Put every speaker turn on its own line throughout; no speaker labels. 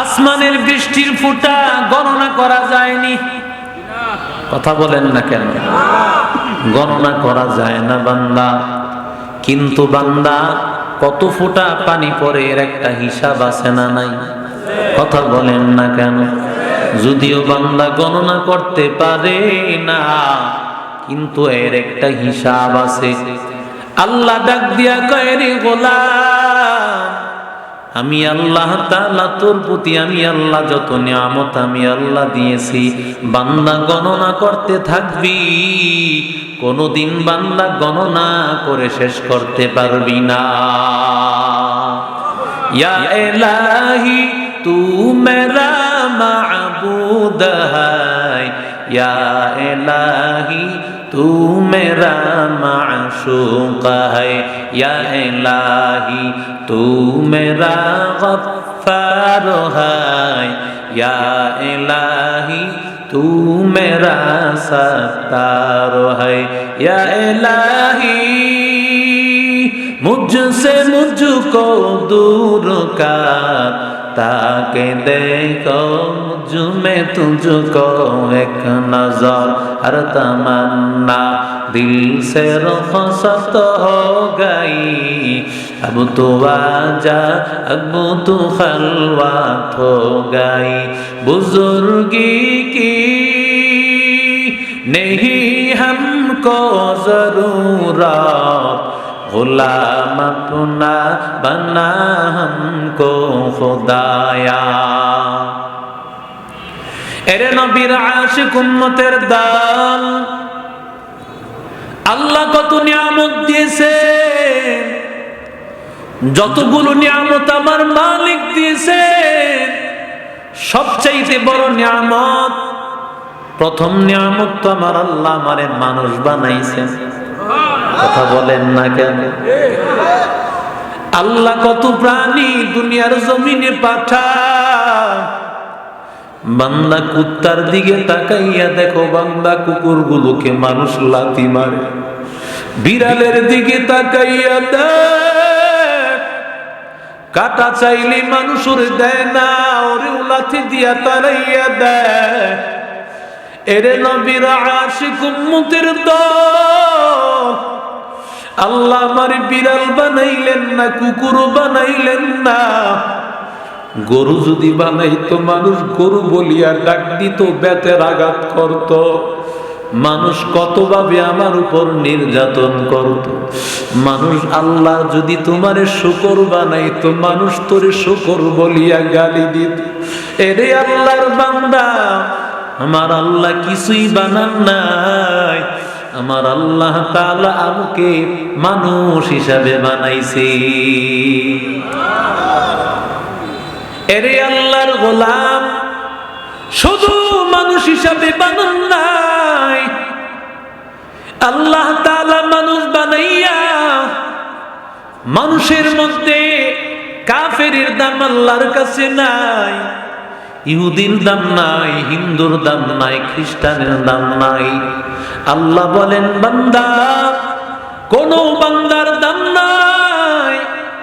আসমানের বৃষ্টির ফুটা গণনা করা যায়নি। কথা বলেন না কেন? গণনা করা যায় না বান্দা। কিন্তু বান্দা, কত ফুটা পানি পরে এর একটা হিসাব আছে না নাই? কথা বলেন না কেন? যদিও বান্দা গণনা করতে পারে না, কিন্তু এর একটা হিসাব আছে। আল্লাহ ডাক দিয়া কয়, রে গোলাম আমি আল্লাহ তাআলা তোর প্রতি আমি আল্লাহ যত নিয়ামত আমি আল্লাহ দিয়েছি, বান্দা গণনা করতে থাকবি, কোনদিন বান্দা গণনা করে শেষ করতে পারবি না। ইয়া ইলাহি, তু মেরা মাবুদ ইয়া ইলাহি तू मेरा माशूक है या इलाही तू मेरा गफ्फार है या इलाही तू मेरा सत्तार है या इलाही मुझसे मुझको दूर कर ताके देखो मुझमें तुझको एक नज़र। हर तमन्ना, दिल से रुखसत हो गई। अब तो आजा, अब तो खलवात हो गई। बुजुर्गी की नहीं हमको ज़रूरत। غلام আপনা বনা ہم کو এরে নবীর আশিক উম্মতের দাল আল্লাহ কত নিয়ামত দিয়েছে যতগুলো নিয়ামত আমার মালিক দিয়েছে সবচেয়ে বড় নিয়ামত, প্রথম নিয়ামত তো আমার আল্লাহ আমারে মানুষ বানাইছে। কথা বলেন না কেন? আল্লাহ কত প্রাণী দুনিয়ার জমিনে পাঠা বান্দা কুত্তার দিকে তাকাইয়া দেখো, বান্দা কুকুরগুলোকে মানুষ লাথি মারে। বিড়ালের দিকে তাকাইয়া দেখ। কাটা চাইলে মানুষ ওরে দেয় না ওরে লাথি দিয়া তারাইয়া দেয় এরে নবীর আশিক উম্মতের দল। আল্লাহ আমার বিড়াল বানাইলেন না কুকুর বানাইলেন না। গরু যদি বানাইতো, মানুষ গরু বলিয়া ডাক দিত, বেতের আঘাত করত। মানুষ কতভাবে আমার উপর নির্যাতন করত। মানুষ, আল্লাহ যদি তোমারে শুকর বানাইতো, মানুষ তোরে শুকর বলিয়া গালি দিত। এরে আল্লাহর বান্দা, আমার আল্লাহ কিছুই বানান নাই। আমার আল্লাহ তাআলা আমাকে মানুষ হিসাবে বানাইছে। এরে আল্লাহর গোলাম, শুধু মানুষ হিসাবে বানান নাই। আল্লাহ তালা মানুষ বানাইয়া মানুষের মধ্যে কাফের দাম আল্লাহর কাছে নাই, ইহুদির দাম নাই, হিন্দুর দাম নাই, খ্রিস্টানের দাম নাই। আল্লাহ বলেন, বান্দা, কোন বান্দার দাম নাই।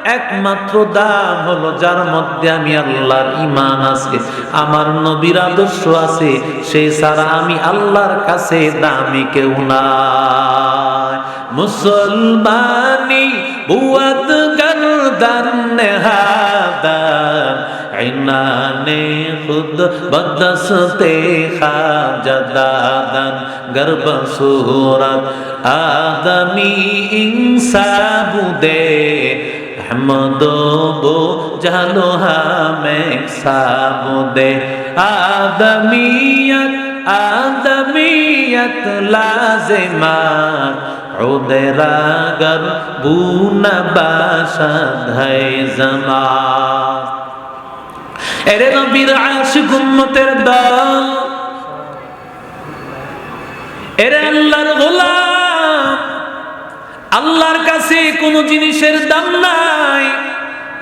একমাত্র দাম হলো যার মধ্যে আমি আল্লাহর ইমান আছে, আমার নবীর আদর্শ আছে, সে ছাড়া আমি আল্লাহর কাছে দামি কেউ নাই। মুসলমানি বুয়াত গরদান নেহাদান عینانے خود بدستے خواجہ دادن گرب صورت آدمی انساب دے মদবো জালো হামে সাবুদে আদমিয়ত আদমিয়ত লাজমান উদেরা গর বুন বাসা ধৈ জমা এরে নবীর আশিক উম্মতের দল এরে আল্লাহর গোলাম। আল্লাহর কাছে কোনো জিনিসের দাম নাই,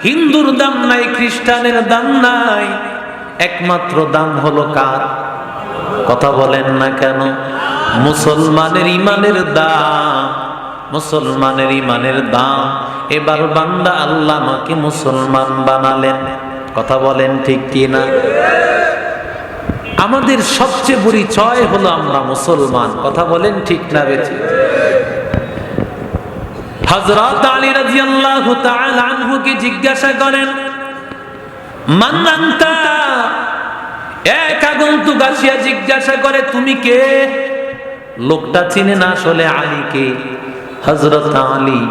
হিন্দুর দাম নাই, খ্রিস্টানের দাম নাই, একমাত্র দাম হলো কার? কথা বলেন না কেন? মুসলমানের ইমানের দাম, মুসলমানের ইমানের দাম। এবার বান্দা আল্লাহ আমাকে মুসলমান বানালেন। কথা বলেন ঠিক কি না আমাদের সবচেয়ে পরিচয় হলো আমরা মুসলমান। কথা বলেন ঠিক না বেঁচে হযরত আলী রাদিয়াল্লাহু তাআলা আনহুকে জিজ্ঞাসা করেন, মান আনতা? এক আগন্তুক আসিয়া জিজ্ঞাসা করে, তুমি কে? লোকটা চিনে না আসলে আলীকে। হযরত আলী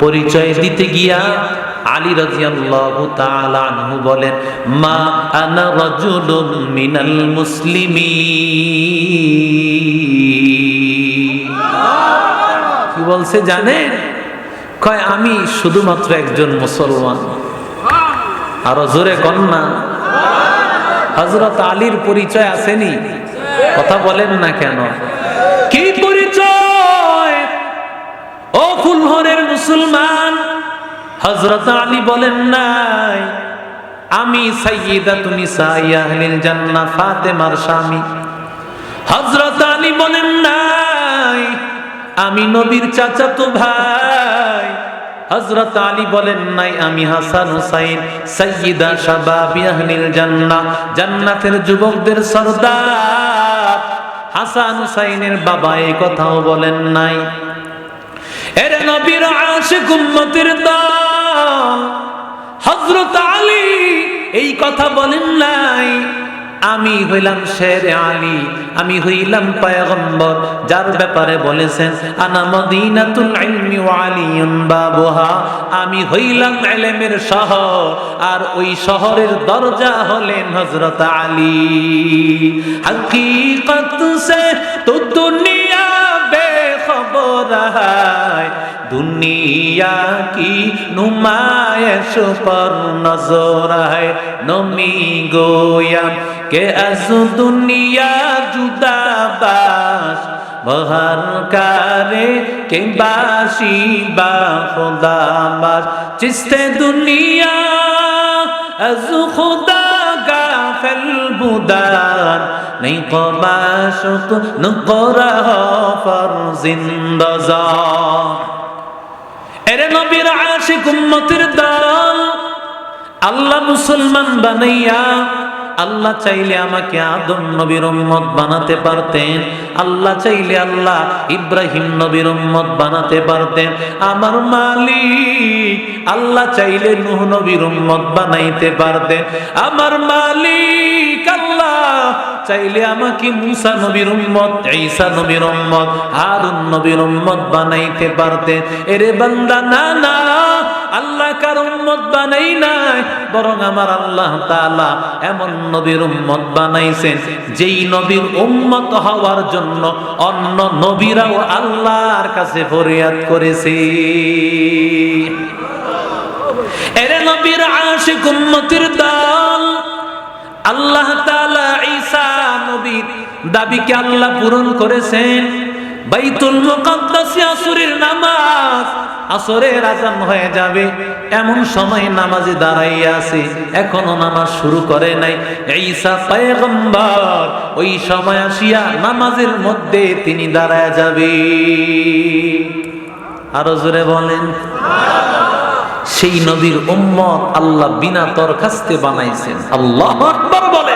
পরিচয় দিতে গিয়া আলী রাদিয়াল্লাহু তাআলা আনহু বলেন, মা আনা রাজুলুম মিনাল মুসলিমিন। কি বলছে জানেন? কয়, আমি শুধুমাত্র একজন মুসলমান। আরও জোরে কন্যা হজরত আলীর পরিচয় আসেনি? কথা বলেন না কেন? কি পরিচয়? ও ফুলহরের মুসলমান হজরত আলী বলেন, নাই, আমি সাইয়্যিদা তুমি সাইয়াহলিল জান্নাহ ফাতেমার স্বামী। হজরত আলী বলেন, নাই, আমি নবীর চাচাতো ভাই। হজরত আলী বলেন, নাই, আমি হাসান হুসাইন সৈয়দা শাবাবি আহলিল জান্নাহ, জান্নাতের যুবকদের সর্দার। হাসান হুসাইনের বাবা এই কথাও বলেন, নাই। এর নবীর আশিক উম্মতের দল হজরত আলী এই কথা বলেন নাই। আমি হইলাম শের আলী, আমি হইলাম পায়গম্বর, যার ব্যাপারে বলেছেন, আনা মদিনাতুল ইলমি ওয়া আলিয়ুন বাবুহা আমি হইলাম ইলমের শহর, আর ওই শহরের দরজা হলেন হযরত আলী। হাকীকত সে তো দুনিয়া বেখবর হয় দুনিয়া কি নুমায়শ পর নজর আয়? নমি গোয়াম কে আজ দুনিয়া জুদাবাস বহার কারে কে বাসি বা খোদাবাস চিস্তে দুনিয়া, আজ খোদা গাফেল বুদান। নেই কবাসত নকরা ফর জিন্দা নবীর আশিক দল আল্লাহ মুসলমান বানাইয়া, আল্লাহ চাইলে আমাকে আদম নবীর উম্মত বানাতে পারতেন, আল্লাহ চাইলে আল্লাহ ইব্রাহিম নবীর উম্মত বানাতে পারতেন, আমার মালিক আল্লাহ চাইলে নূহ নবীর উম্মত বানাইতে পারতেন, আমার মালিক আল্লাহ চাইলে আমাকে মুসা নবীর উম্মত, ঈসা নবীর উম্মত, হারুন নবীর উম্মত বানাইতে পারতেন এরে বান্দা, না না, আল্লাহ কার উম্মত বানাই নাই, বরং আমার আল্লাহ তাআলা এমন নবীর উম্মত বানাইছেন, যেই নবীর উম্মত হওয়ার জন্য অন্য নবীরাও আল্লাহর কাছে ফরিয়াদ করেছে। এরে নবীর আশিক উম্মতের দল, আল্লাহ তাআলা ঈসা নবীর আল্লাহ পূরণ করেছেন। বাইতুল মুকাদ্দাসে আসরের নামাজ আসরের হয়ে যাবে। এমন সময় নামাজে আছে, এখনও নামাজ শুরু করে নাই। ঈসা পয়গম্বর ওই সময় আসিয়া নামাজের মধ্যে তিনি দাঁড়ায় যাবে। আরও জোরে বলেন। সেই নবীর উম্মত আল্লাহ বিনা তরখাস্তে বানাইছেন। আল্লাহ বলে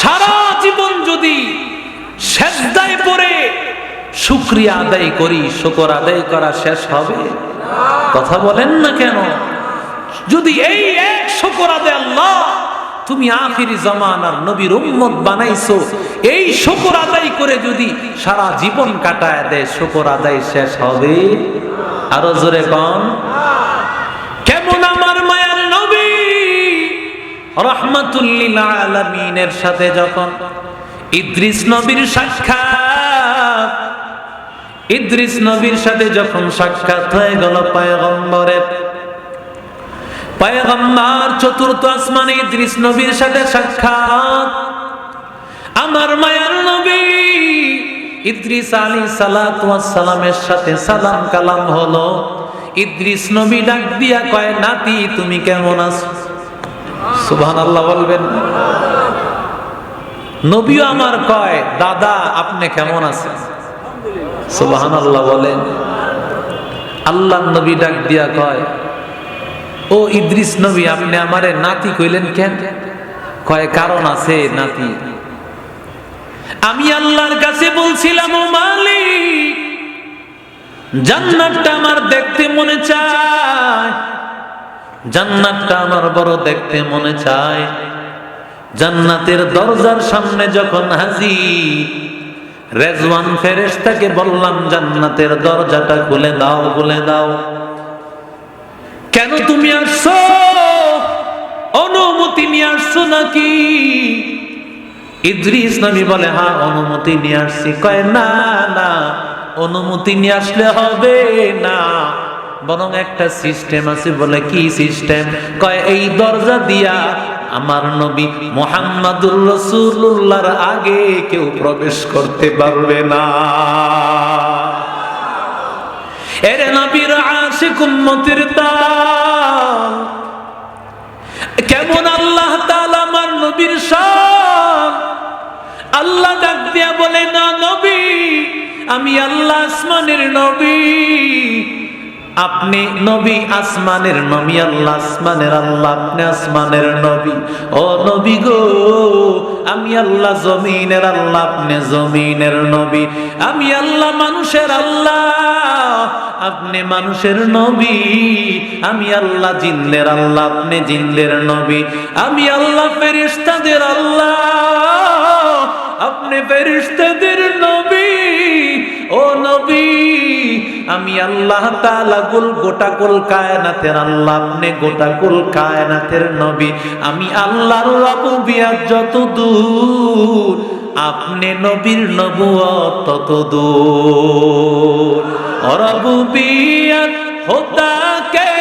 সারা জীবন যদি সেজদায় পড়ে, শুক্রিয়া আদায় করি, শুকর আদায় করা শেষ হবে? কথা বলেন না কেন? যদি এই এক শুকর আদায় আল্লাহ তুমি আখিরি জমানার নবীর উম্মত বানাইছো, এই শুকর আদায় করে যদি সারা জীবন কাটায় দেয়, শুকর আদায় শেষ হবে? আরও জোরে কন। রহমাতুল্লিল আলামিনের সাথে যখন ইদ্রিস নবীর সাক্ষাৎ, ইদ্রিস নবীর সাথে যখন সাক্ষাৎ হয়ে গেল পয়গম্বরের, পয়গম্বর চতুর্থ আসমানে ইদ্রিস নবীর সাথে সাক্ষাৎ, আমার মায়ার নবী ইদ্রিস আলী সালামের সাথে সালাম কালাম হলো, ইদ্রিস নবী ডাক দিয়া কয়, নাতি, তুমি কেমন আছো? সুবহানাল্লাহ বলবেন। নবীও আমার কয়, দাদা, আপনি কেমন আছেন? সুবহানাল্লাহ বলেন। আল্লাহ নবী ডাক দিয়া কয়, ও ইদ্রিস নবী, আপনি আমারে নাতি কইলেন কেন? কয়, কারণ আছে নাতি। আমি আল্লাহর কাছে বলছিলাম, ও মালিক, জান্নাতটা আমার দেখতে মনে চায়। জান্নাতটা আমার বড় দেখতে মনে চায়। জান্নাতের দরজার সামনে যখন হাজি রেজওয়ান ফেরেশতাকে বললাম, জান্নাতের দরজাটা খুলে দাও খুলে দাও। কেন তুমি আসছো? অনুমতি নিয়ে আসছো নাকি? ইদ্রিস নবী বলে হ্যাঁ অনুমতি নিয়ে আসছি। কয়, না না, অনুমতি নিয়ে আসলে হবে না। বরং একটা সিস্টেম আছে, বলে কি সিস্টেম? কয়, এই দরজা দিয়া আমার নবী মোহাম্মদুর রসুল্লাহর আগে কেউ প্রবেশ করতে পারবে না। এর নবীর আশিক উম্মতির কেমন আল্লাহ তাআলা আমার নবীর শান? আল্লাহ ডাক দিয়া বলে, না নবী, আমি আল্লাহ আসমানের নবী আপনি নবী, আসমানের নবী, আল্লাহ আসমানের আল্লাহ, আপনি আসমানের নবী। ও নবী গো, আমি আল্লাহ জমিনের আল্লাহ, আপনি জমিনের নবী। আমি আল্লাহ মানুষের আল্লাহ, আপনি মানুষের নবী। আমি আল্লাহ জিন্দের আল্লাহ, আপনি জিন্দের নবী। আমি আল্লাহ ফেরিস্তাদের আল্লাহ, আপনি ফেরিস্তাদের নবী। ও নবী আমি আল্লাহ তাআলা কুল গোটা কুল কায়নাতের আল্লাহ, আপনি গোটা কুল কায়নাতের নবী। আমি আল্লাহর রবুবিয়াত যত দূর আপনি নবীর নবুয়ত তত দূর রবুবিয়াত হোতা কে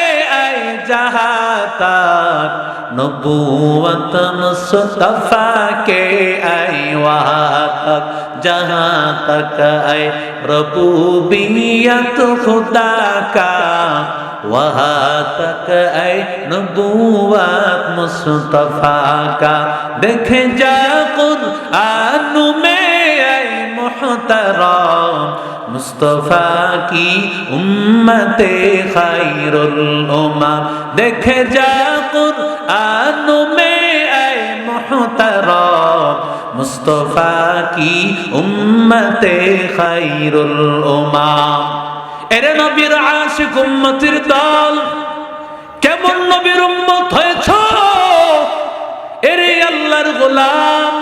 আই نبوت مصطفیٰ کے آئی وہاں تک جہاں تک آئے ربوبیت خدا کا وہاں تک اے نبوت مصطفیٰ کا دیکھ جا قرآن میں اے محترم مصطفیٰ کی امت خیر الامم دیکھ جا قرآن कुरान में ऐ मोहतरम মুস্তফা কি উম্মতে খাইরুল উমাম এরে নবীর আশিক উম্মতির দল কেমন নবীর উম্মত হয়েছ এরে আল্লাহর গোলাম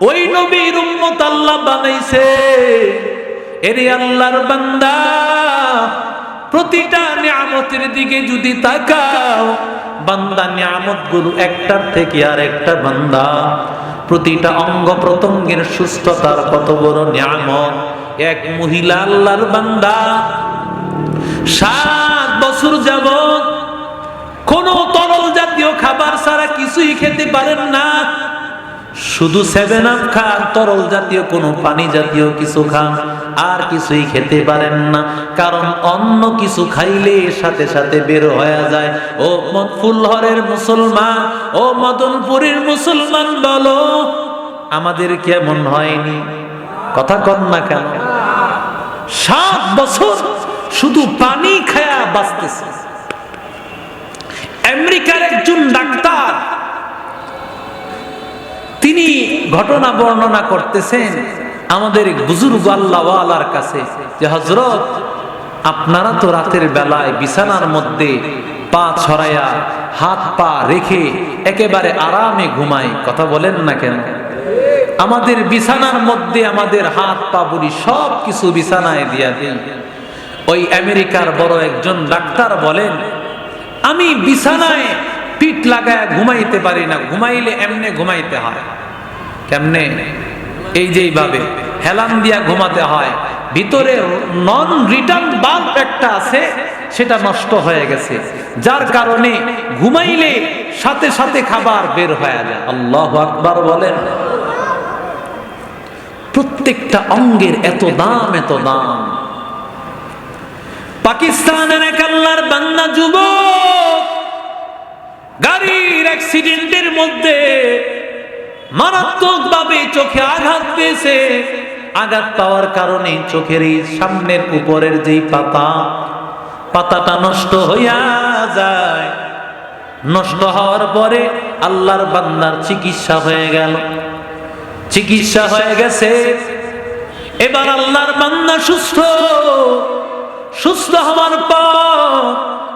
ওই নবীর উম্মত আল্লাহ বানাইছে এরে আল্লাহর বান্দা প্রতিটা নিয়ামতের দিকে যদি তাকাও বান্দা নিয়ামতগুলো একটার থেকে আর একটা বান্দা। প্রতিটা অঙ্গ প্রত্যঙ্গের সুস্থতার কত বড় নিয়ামত। এক মহিলা আল্লাহর বান্দা। সাত বছর যাবত কোন তরল জাতীয় খাবার ছাড়া কিছুই খেতে পারেন না। শুধু সেভেন আপ খান, তরল জাতীয় কোনো পানি জাতীয় কিছু খান, আর কিছুই খেতে পারেন না। কারণ অন্য কিছু খাইলে সাথে সাথে বের হয়ে যায়। ও ফুলহরের মুসলমান, ও মদনপুরীর মুসলমান, বলো, আমাদের কেমন হয়নি? কথা কন না কেন? সাত বছর শুধু পানি খায়া বাঁচতেছে। আমেরিকার একজন ডাক্তার তিনি ঘটনা বর্ণনা করতেছেন আমাদের বুজুর্গ আল্লাহওয়ালার কাছে যে হজরত আপনারা তো রাতের বেলায় বিছানার মধ্যে পা ছড়াইয়া হাত পা রেখে একেবারে আরামে ঘুমাই। কথা বলেন না কেন? আমাদের বিছানার মধ্যে আমাদের হাত পা বুড়ি সব কিছু বিছানায় দিয়া দিই ওই আমেরিকার বড় একজন ডাক্তার বলেন, আমি বিছানায় পিঠ লাগায় ঘুমাইতে পারি না, ঘুমাইলে এমনে ঘুমাইতে হয়। কেমনে? এই যে এইভাবে হেলান দিয়া ঘুমাতে হয়, ভিতরে নন রিটার্ন বাল্ব একটা আছে, সেটা নষ্ট হয়ে গেছে। যার কারণে ঘুমাইলে সাথে সাথে খাবার বের হয়ে যায়। আল্লাহ আকবার বলেন। প্রত্যেকটা অঙ্গের এত দাম এত দাম। পাকিস্তানের এক আল্লাহর বান্না যুবক, গাড়ির অ্যাক্সিডেন্টের মধ্যে মারাত্মক ভাবে চোখে আঘাত পেয়েছে। আঘাত পাওয়ার কারণে চোখের এই সামনের উপরের যেই পাতা, পাতাটা নষ্ট হইয়া যায়। নষ্ট হওয়ার পরে আল্লাহর বান্দার চিকিৎসা হয়ে গেল। চিকিৎসা হয়ে গেছে। এবার আল্লাহর বান্দা সুস্থ। সুস্থ হওয়ার পর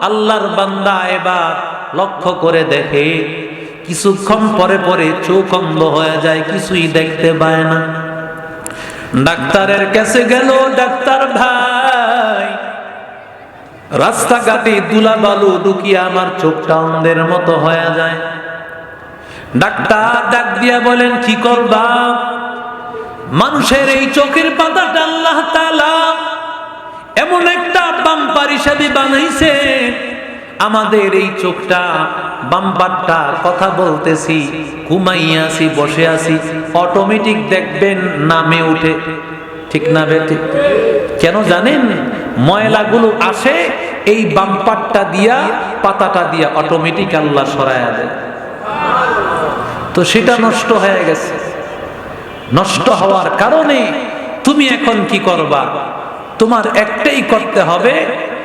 আল্লাহর বান্দা এবার লক্ষ্য করে দেখে কিছুক্ষণ পরে পরে চোখ অন্ধ হয়ে যায়, কিছুই দেখতে পায় না। ডাক্তারের কাছে গেল, ডাক্তার ভাই, রাস্তাঘাটে দুলা বালু ঢুকিয়ে আমার চোখটা অন্ধের মতো হয়ে যায়। ডাক্তার ডাক দিয়া বলেন, কি করবা? মানুষের এই চোখের পাতাটা আল্লাহ তাআলা এমন একটা বাম্পার হিসাবে বানাইছে আমাদের এই চোখটা বাম্পারটা কথা বলতেছি, ঘুমাইয়া আছি বসে আছি অটোমেটিক দেখবেন নামে উঠে। ঠিক না বেটে কেন জানেন? ময়লাগুলো আসে, এই বাম্পারটা দিয়া, পাতাটা দিয়া অটোমেটিক আল্লাহ সরায়া দেয়। তো সেটা নষ্ট হয়ে গেছে। নষ্ট হওয়ার কারণে তুমি এখন কি করবা? তোমার একটাই করতে হবে,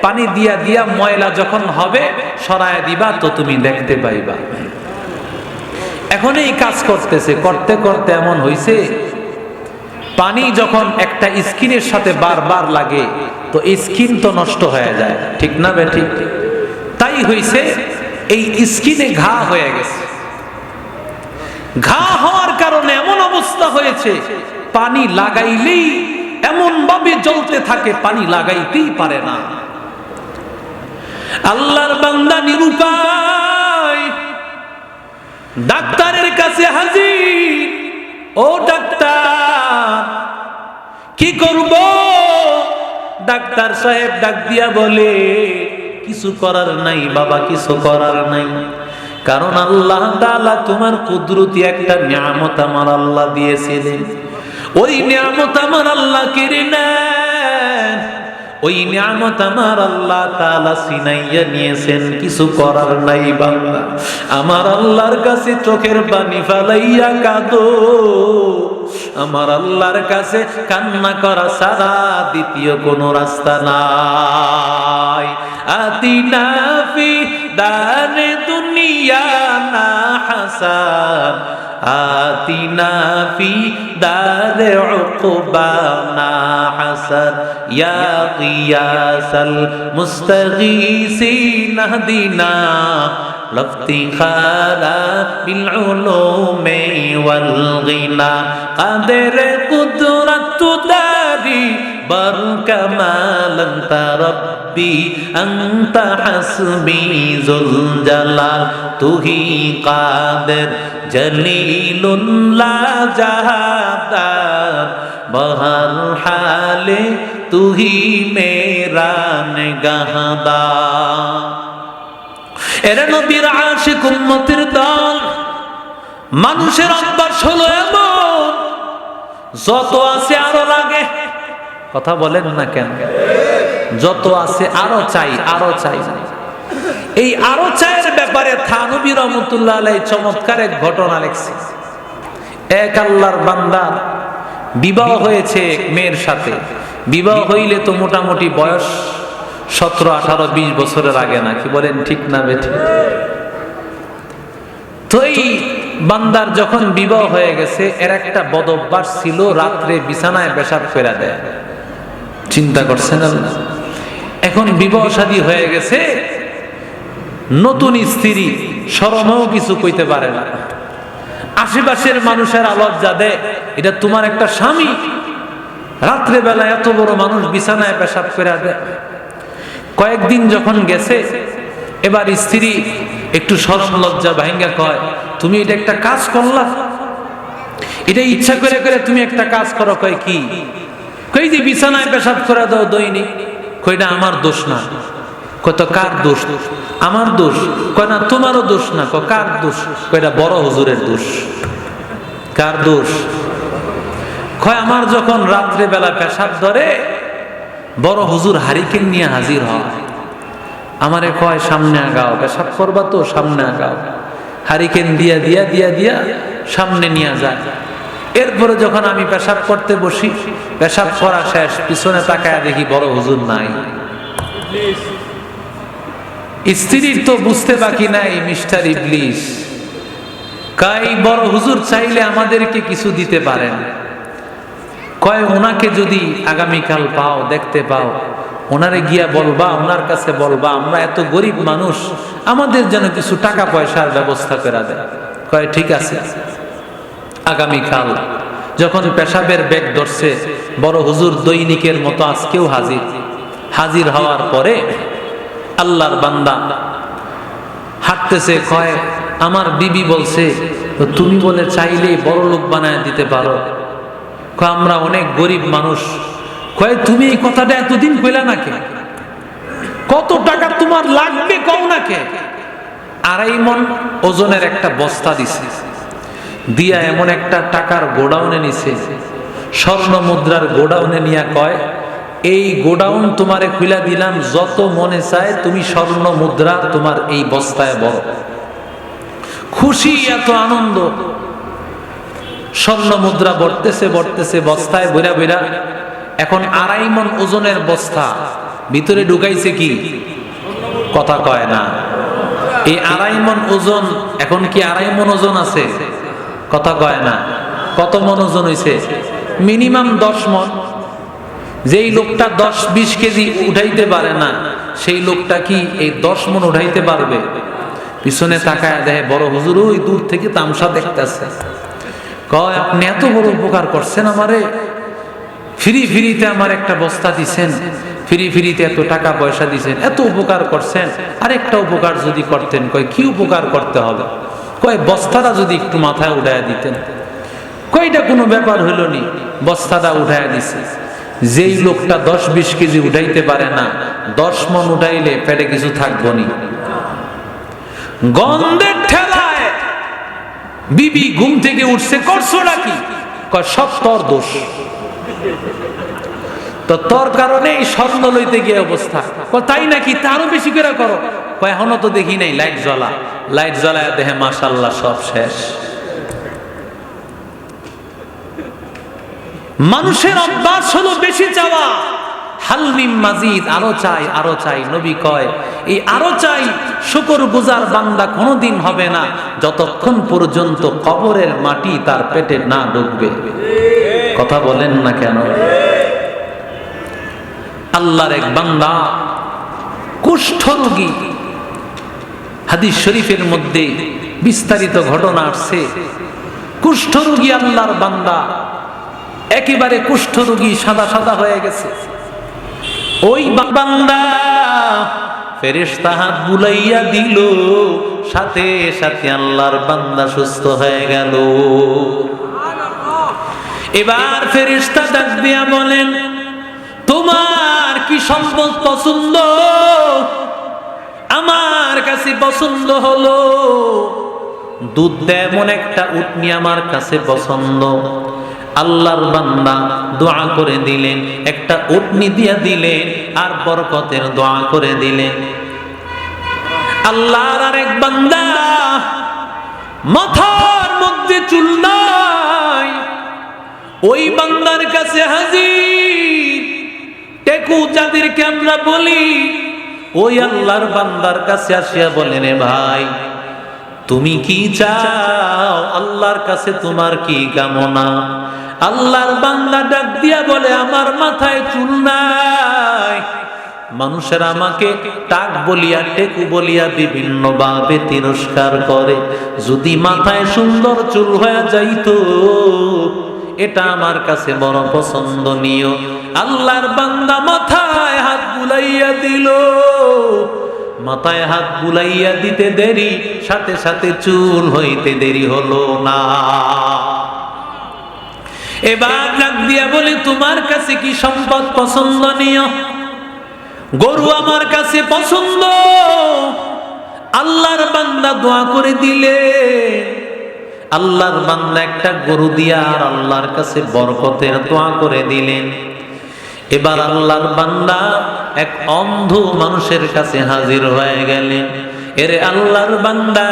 পানি দিয়া দিয়া ময়লা যখন হবে, সরায় দিবা তো তুমি দেখতে পাইবা। এখন এই কাজ করতেছে, করতে করতে এমন হইছে, পানি যখন একটা স্কিনের সাথে বারবার লাগে, তো স্কিন তো নষ্ট হয়ে যায়, ঠিক না বে ঠিক তাই হইছে, এই স্কিনে ঘা হয়ে গেছে। ঘা হওয়ার কারণে এমন অবস্থা হয়েছে, পানি লাগাইলেই এমন ভাবে জ্বলতে থাকে, পানি লাগাইতেই পারে না। আল্লাহর বান্দা নিরুপায়। ডাক্তারের কাছে হাজির। ও ডাক্তার, কি করব? ডাক্তার সাহেব ডাক দিয়া বলে, কিছু করার নাই বাবা, কিছু করার নাই। কারণ আল্লাহ তোমার কুদরতি একটা নিয়ামত আমার আল্লাহ দিয়েছিলেন। ওই নিয়ামত আমার আল্লাহ কেড়ে নেন। ওই নিয়ামত আমার আল্লাহ তালা সিনাইয়া নিয়েছেন, কিছু করার নাই বাংলা আমার আল্লাহর কাছে চোখের পানি ফালাইয়া কাঁদো। আমার আল্লাহর কাছে কান্না করা সারা দ্বিতীয় কোনো রাস্তা নাই। আতিনা ফি দানে দুনিয়া না হাসান। آتنا في دار عقبانا حسن. يا قياس المستغيثين اهدنا لافتخارا بالعلوم والغنى. قدر قدرة داري بر كمالا انت ربي انت حسبي ذو الجلال তুহি কাদের জলিলুল্লাহ জাহাদার বহর হালে তুহি মেরা গাহদা এরা নবীর আশিক উম্মতের দল মানুষের অভ্যাস হলো এমন যত আছে আরো লাগে কথা বলেন না কেন? যত আছে আরও চাই আরও চাই। এই আরও চায়ের ব্যাপারে থানবী রহমতুল্লাহ চমৎকার এক ঘটনা লেখছে। এক আল্লাহর বান্দার বিবাহ হয়েছে মেয়ের সাথে। বিবাহ হইলে তো মোটামুটি বয়স সতেরো, আঠারো, বিশ বছরের আগে না, কি বলেন ঠিক না বেঠে? তো এই বান্দার যখন বিবাহ হয়ে গেছে, এর একটা বদ ছিল, রাত্রে বিছানায় পেশাব ফেরা দেয়। চিন্তা করছেন এখন বিবাহ শাদী হয়ে গেছে, নতুন স্ত্রী, সরমেও কিছু কইতে পারে না। আশেপাশের মানুষের আলজ্জা দেয় এটা তোমার একটা স্বামী। রাত্রে বেলা এত বড় মানুষ বিছানায় পেশাব ফেরা দেয় কয়েকদিন যখন গেছে, এবার স্ত্রী একটু সরম লজ্জা ভাঙ্গা কয়, তুমি এটা একটা কাজ করলা? এটা ইচ্ছা করে করে তুমি একটা কাজ করো, কয় কি? কই যে বিছানায় পেশাব করে দাও দৈনিক? কইটা আমার দোষ না। কত কার দোষ? আমার দোষ। কয় না, তোমারও দোষ না। ক কার দোষ? কয়টা বড় হুজুরের দোষ। কার দোষ? কয় আমার যখন রাত্রে বেলা পেশাব ধরে, বড় হুজুর হারিকেন নিয়ে হাজির হয়। আমারে কয়, সামনে আগাও, পেশাব করবা তো, সামনে আগাও। হারিকেন দিয়া দিয়া দিয়া দিয়া, সামনে নিয়ে যায়। এরপরে যখন আমি পেশাব করতে বসি, পেশাব করা শেষ, পিছনে তাকায় দেখি বড় হুজুর নাই। স্ত্রীর তো বুঝতে বাকি নাই, মিস্টার ইবলিশ কাই বড় হুজুর চাইলে আমাদেরকে কিছু দিতে পারেন? কয়, ওনাকে যদি আগামীকাল পাও, দেখতে পাও, ওনারে গিয়া বলবা, ওনার কাছে বলবা, আমরা এত গরিব মানুষ, আমাদের যেন কিছু টাকা পয়সার ব্যবস্থা করে দেয়। কয়, ঠিক আছে। আগামীকাল, যখন পেশাবের ব্যাগ ধরছে, বড় হুজুর দৈনিকের মতো আজকেও হাজির। হাজির হওয়ার পরে আল্লাহর বান্দা হাঁটতেছে, কয়, আমার বিবি বলছে, তুমি বলে চাইলে বড় লোক বানায় দিতে পারো। আমরা অনেক গরিব মানুষ। কয়, তুমি এই কথাটা এতদিন কইলা নাকি কত টাকা তোমার লাগবে কও নাকে আড়াই মন ওজনের একটা বস্তা দিছে। দিয়া এমন একটা টাকার গোডাউনে নিছে। স্বর্ণ মুদ্রার গোডাউনে নিয়া কয়, এই গোডাউন তোমারে খুলা দিলাম, যত মনে চায় তুমি স্বর্ণ মুদ্রা তোমার এই বস্তায় বড় খুশি এত আনন্দ। স্বর্ণ মুদ্রা বর্তেছে বর্তেছে বস্তায় বইরা বইরা এখন আড়াই মন ওজনের বস্তা, ভিতরে ঢুকাইছে কি? কথা কয় না। এই আড়াই মন ওজন, এখন কি আড়াই মন ওজন আছে? কথা কয় না। কত মন ওজন হইছে? মিনিমাম দশ মন। যেই লোকটা দশ বিশ কেজি উঠাইতে পারে না, সেই লোকটা কি এই দশ মন উঠাইতে পারবে? পিছনে তাকায় দেখে বড় হুজুর ওই দূর থেকে তামসা দেখতেছে। কয়, আপনি এত বড় উপকার করছেন আমারে। ফ্রি ফ্রিতে আমার একটা বস্তা দিছেন। ফ্রি ফ্রিতে এত টাকা পয়সা দিছেন। এত উপকার করছেন। আরেকটা উপকার যদি করতেন, কয়, কি উপকার করতে হবে? কয়, বস্তাটা যদি একটু মাথায় উঠায় দিতেন। কয়টা কোনো ব্যাপার হইল নি? বস্তাটা উঠায় দিছে। যেই লোকটা দশ বিশ কেজি উঠাইতে পারে না, দশ মন উঠাইলে পেটে কিছু থাকব নি। গন্ধের ঠেলায় বিবি ঘুম থেকে উঠছে, করছ নাকি? সব তোর দোষ। তো তোর কারণে স্বর্ণ লইতে গিয়ে অবস্থা। তাই নাকি? তারও বেশি করে করো। এখনও তো দেখি নাই, লাইট জ্বলা। লাইট জ্বলায় দেখে মাসাল্লাহ সব শেষ। মানুষের অভ্যাস হলো বেশি চাওয়া। হালমিম মাজিদ, আরও চাই আরও চাই। নবী কয়, এই আরও চাই, শুকর গুজার বান্দা কোনোদিন হবে না। যতক্ষণ পর্যন্ত কবরের মাটি তার পেটে না ঢুকবে। কথা বলেন না কেন? আল্লাহর এক বান্দা কুষ্ঠ রোগী হাদিস শরীফের মধ্যে বিস্তারিত ঘটনা আসছে। কুষ্ঠ রোগী আল্লাহর বান্দা একেবারে কুষ্ঠ রোগী সাদা সাদা হয়ে গেছে। ওই বান্দা ফেরেশতা হাত বুলাইয়া দিল, সাথে সাথে আল্লাহর বান্দা সুস্থ হয়ে গেল। এবার ফেরেশতা ডাক দিয়া বলেন, তোমার কি সম্পদ পছন্দ? আমার কাছে পছন্দ হলো। দুধ দেয় এমন একটা উটনি আমার কাছে পছন্দ। আল্লাহর বান্দা দোয়া করে দিলেন, একটা উটনি দিয়া দিলেন আর বরকতের দোয়া করে দিলেন। আল্লাহর আরেক বান্দা, মাথার মধ্যে চুল নাই। ওই বান্দার কাছে হাজির, টেকু যাদেরকে আমরা বলি ওই আল্লাহর বান্দার কাছে আসিয়া বলেন "এ ভাই, তুমি কি চাও? আল্লাহর কাছে তোমার কি কামনা? আল্লাহর বান্দা ডাক দিয়া বলে, আমার মাথায় চুল নাই। মানুষের আমাকে টাক বলিয়া, টেকু বলিয়া বিভিন্ন ভাবে তিরস্কার করে। যদি মাথায় সুন্দর চুল হয়ে যাইত, এটা আমার কাছে বড় পছন্দনীয়। আল্লাহর বান্দা মাথায় হাত বুলাইয়া দিল। মাথায় হাত বুলাইয়া দিতে দেরি, সাথে সাথে চুল হইতে দেরি হলো না। এবার ডাক দিয়া বলে, তোমার কাছে কি সম্পদ পছন্দনীয় গরু আমার কাছে পছন্দ। আল্লাহর বান্দা দোয়া করে দিলে। আল্লাহর বান্দা একটা গরু দিয়া আর আল্লাহর কাছে বরকতের দোয়া করে দিলেন। এবার আল্লাহর বান্দা এক অন্ধ মানুষের কাছে হাজির হয়ে গেলেন। এরে আল্লাহর বান্দা,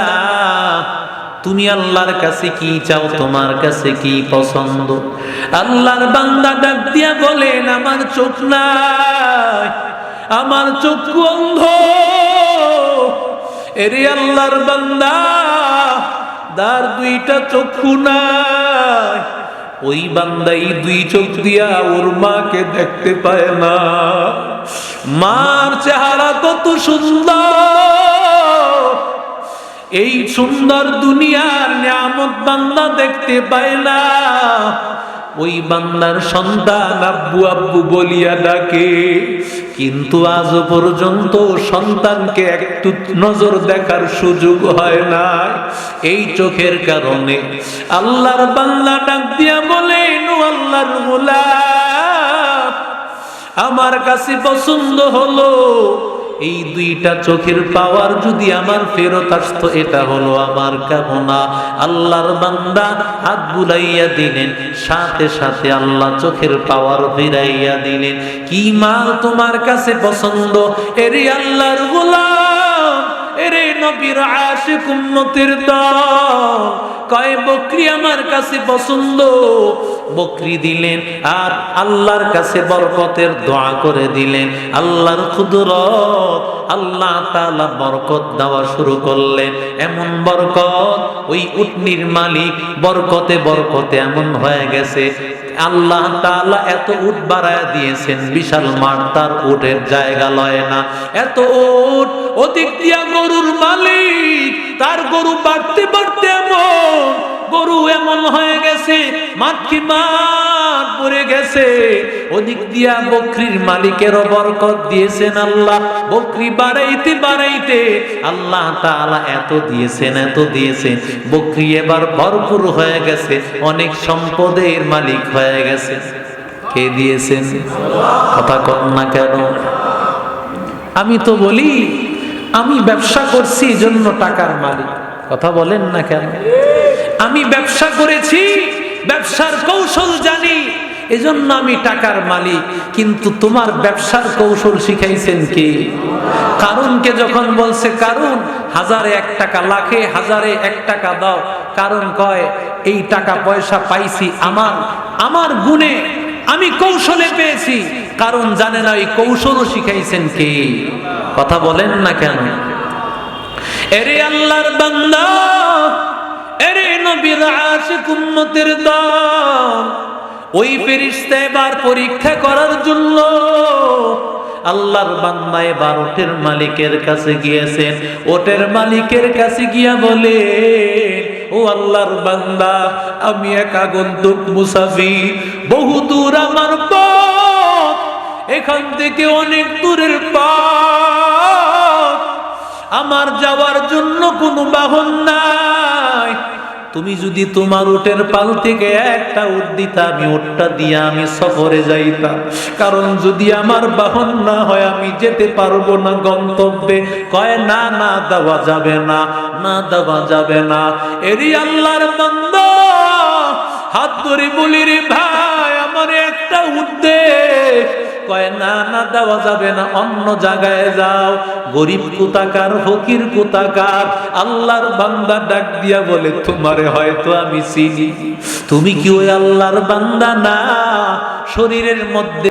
তুমি আল্লাহর কাছে কি চাও, তোমার কাছে কি পছন্দ? আল্লাহর বান্দা ডাক দিয়া বলেন, আমার চোখ নাই, আমার চক্ষু অন্ধ। এরে আল্লাহর বান্দা, দার দুইটা চক্ষু নাই। ওই বান্দাই দুই চোখ দিয়া ওর মাকে দেখতে পায় না। মার চেহারা কত সুন্দর। এই সুন্দর দুনিয়ার নিয়ামত বান্দা দেখতে পায় না। ওই বান্দার সন্তান আব্বু আব্বু বলিয়া ডাকে। কিন্তু আজ পর্যন্ত সন্তানকে একটু নজর দেখার সুযোগ হয় না এই চোখের কারণে আল্লাহর বাংলা ডাক দিয়া বলে আল্লাহর গোলাপ, আমার কাছে পছন্দ হলো এই দুইটা চোখের পাওয়ার যদি আমার ফেরত আসতো, এটা হলো আমার কামনা। আল্লাহর বান্দা হাত বুলাইয়া দিলেন, সাথে সাথে আল্লাহ চোখের পাওয়ার ফিরাইয়া দিলেন। কি মাল তোমার কাছে পছন্দ? এরি আল্লাহর এরে নবীর আশিক দল। কয়, বকরি আমার কাছে পছন্দ। বকরি দিলেন আর আল্লাহর কাছে বরকতের দোয়া করে দিলেন। আল্লাহর কুদরত, আল্লাহ তাআলা বরকত দেওয়া শুরু করলেন। এমন বরকত, ওই উটনির মালিক বরকতে বরকতে এমন হয়ে গেছে। আল্লাহ তাআলা এত উট বাড়ায় দিয়েছেন, বিশাল মাঠ তার উটের জায়গা লয় না। এত উট অধিক দিয়া গরুর মালিক, তার গরু বাড়তে বাড়তে এমন গরু এমন হয়ে গেছে, মাতৃ মাঠ পড়ে গেছে। ওদিক দিয়া বকরির মালিকের বরকত দিয়েছেন আল্লাহ। বকরি বাড়াইতে বাড়াইতে আল্লাহ তাআলা এত দিয়েছেন এত দিয়েছেন। বকরি এবার ভরপুর হয়ে গেছে, অনেক সম্পদের মালিক হয়ে গেছে। কে দিয়েছেন? কথা কন না কেন? আমি তো বলি, আমি ব্যবসা করছি জন্য টাকার মালিক। কথা বলেন না কেন? আমি ব্যবসা করেছি, ব্যবসার কৌশল জানি, এজন্য আমি টাকার মালিক। কিন্তু তোমার ব্যবসার কৌশল শিখাইছেন কি? কারণকে যখন বলছে কারণ হাজারে এক টাকা লাখে, হাজারে এক টাকা দাও। কারণ কয়, এই টাকা পয়সা পাইছি আমার আমার গুণে আমি কৌশলে পেয়েছি। কারণ জানে না, ওই কৌশলও শিখাইছেন কে? কথা বলেন না কেন? এরে আল্লাহর বান্দা ওই এবার পরীক্ষা করার জন্য আল্লাহর বান্দা এবার ওটের মালিকের কাছে গিয়েছেন। ওটের মালিকের কাছে গিয়া বলে, ও আল্লাহর বান্দা, আমি এক আগন্তুক মুসাফি বহু দূর আমার এখান থেকে অনেক দূরের পথ। আমার যাওয়ার জন্য কোনো বাহন নাই তুমি যদি তোমার উটের পাল থেকে একটা উট দিতা, আমি উটটা দিয়ে আমি সফরে যাইতাম। কারণ যদি আমার বাহন না হয়, আমি যেতে পারব না গন্তব্যে। কয়, না না, দেওয়া যাবে না না, দেওয়া যাবে না। এরি আল্লাহর বন্ধ হাত ধরে বলি রে ভাই, আমার একটা উদ্দেশ কয়, না না, দেওয়া যাবে না, অন্য জায়গায় যাও। গরিব কুতাকার, ফকির কুতাকার, আল্লাহর বান্দা ডাক দিয়া বলে, তোমারে হয়তো আমি চিনি। তুমি কি ওই আল্লাহর বান্দা না? শরীরের মধ্যে